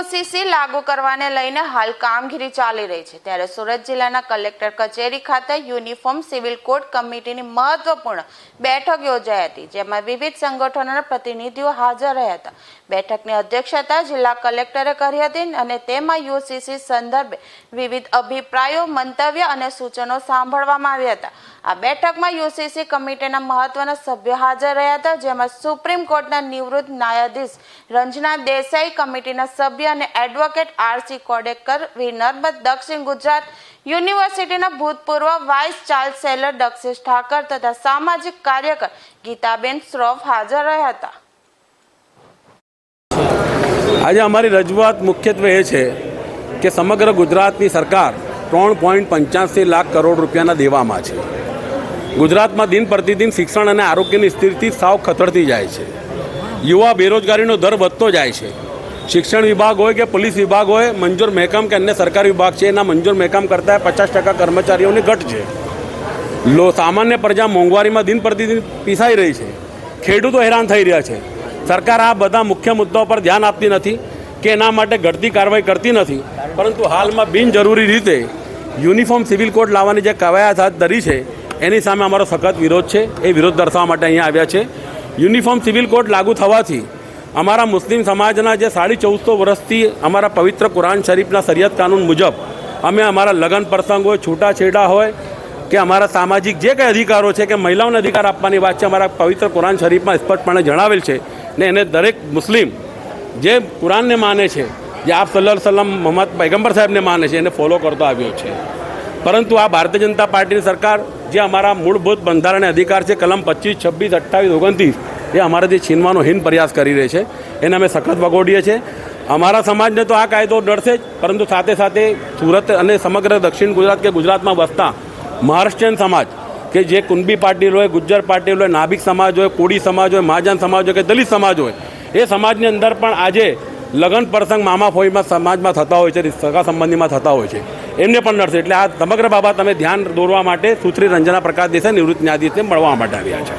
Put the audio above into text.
UCC લાગુ કરવાને લઈને હાલ કામગીરી ચાલી રહી છે. ત્યારે સુરત જિલ્લાના કલેક્ટર કચેરી ખાતે યુનિફોર્મ સિવિલ કોડ કમિટીની મહત્વપૂર્ણ બેઠક યોજાઈ હતી, જેમાં વિવિધ સંગઠનોના પ્રતિનિધિઓ હાજર રહ્યા હતા. બેઠકની અધ્યક્ષતા જિલ્લા કલેક્ટરે કરી હતી અને તેમાં યુસીસી સંદર્ભે વિવિધ અભિપ્રાયો, મંતવ્ય અને સૂચનો સાંભળવામાં આવ્યા હતા. આ બેઠકમાં યુસીસી કમિટીના મહત્વના સભ્યો હાજર રહ્યા હતા, જેમાં સુપ્રીમ કોર્ટના નિવૃત્ત ન્યાયાધીશ રંજના દેસાઈ કમિટીના સભ્ય અને એડવોકેટ આરસી કોડેકર વિનર્મદ દક્ષિણ ગુજરાત યુનિવર્સિટીના ભૂતપૂર્વ વાઇસ ચાન્સેલર દક્ષિષ ઠાકર તથા સામાજિક કાર્યકર ગીતાબેન શ્રોફ હાજર રહ્યા હતા. આજે અમારી રજૂઆત મુખ્યત્વે એ છે કે સમગ્ર ગુજરાતની સરકાર ત્રણ પોઈન્ટ પંચ્યાસી લાખ કરોડ રૂપિયાના દેવામાં છે. ગુજરાતમાં દિન પ્રતિદિન શિક્ષણ અને આરોગ્યની સ્થિતિ સાવ ખતરતી જાય છે. યુવા બેરોજગારીનો દર વધતો જાય છે. શિક્ષણ વિભાગ હોય કે પોલીસ વિભાગ હોય, મંજૂર મહેકમ કે અન્ય સરકારી વિભાગ છે, એના મંજૂર મહેકમ કરતાં પચાસ ટકા કર્મચારીઓની ઘટ છે. લો, સામાન્ય પ્રજા મોંઘવારીમાં દિન પ્રતિદિન પીસાઈ રહી છે. ખેડૂતો હેરાન થઈ રહ્યા છે. સરકાર આ બધા મુખ્ય મુદ્દાઓ પર ધ્યાન આપતી નથી કે એના માટે ઘટતી કાર્યવાહી કરતી નથી. પરંતુ હાલમાં બિનજરૂરી રીતે યુનિફોર્મ સિવિલ કોડ લાવવાની જે કવાયત હાથ ધરી છે, એની સામે અમારો સખત વિરોધ છે. એ વિરોધ દર્શાવવા માટે અહીંયા આવ્યા છે. યુનિફોર્મ સિવિલ કોડ લાગુ થવાથી અમારા મુસ્લિમ સમાજના જે સાડી ચૌદસો વર્ષથી અમારા પવિત્ર કુરાન શરીફના શરિયત કાનૂન મુજબ અમે અમારા લગ્ન પ્રસંગ હોય, છૂટાછેડા હોય, કે અમારા સામાજિક જે કંઈ અધિકારો છે, કે મહિલાઓને અધિકાર આપવાની વાત છે, અમારા પવિત્ર કુરાન શરીફમાં સ્પષ્ટપણે જણાવેલ છે ને એને દરેક મુસ્લિમ જે કુરાનને માને છે, જે આપ સલ્લા સલમ મોહમ્મદ પૈગંબર સાહેબને માને છે, એને ફોલો કરતો આવ્યો છે. પરંતુ આ ભારતીય જનતા પાર્ટીની સરકાર જે અમારા મૂળભૂત બંધારણીય અધિકાર છે, કલમ પચીસ, છવ્વીસ, અઠ્ઠાવીસ, ઓગણત્રીસ એ અમારાથી છીનવાનો હિન પ્રયાસ કરી રહી છે, એને અમે સખત વગોડીએ છીએ. અમારા સમાજને તો આ કાયદો ડરશે જ, પરંતુ સાથે સાથે સુરત અને સમગ્ર દક્ષિણ ગુજરાત કે ગુજરાતમાં વસતા મહારાષ્ટ્રીયન સમાજ કે જે કુંબી પાટીલ હોય, ગુજ્જર પાટીલ હોય, નાભિક સમાજ હોય, કોડી સમાજ હોય, મહાજન સમાજ હોય કે દલિત સમાજ હોય, એ સમાજની અંદર પણ આજે લગ્ન પ્રસંગ મામા ફોઈમાં સમાજમાં થતા હોય છે, સગા સંબંધીમાં થતા હોય છે. એમને પણ નડશે એટલે આ સમગ્ર બાબત અમે ધ્યાન દોરવા માટે સુશ્રી રંજના પ્રકાશ દેસાઈ નિવૃત્ત ન્યાયાધીશને મળવા માટે આવ્યા છે.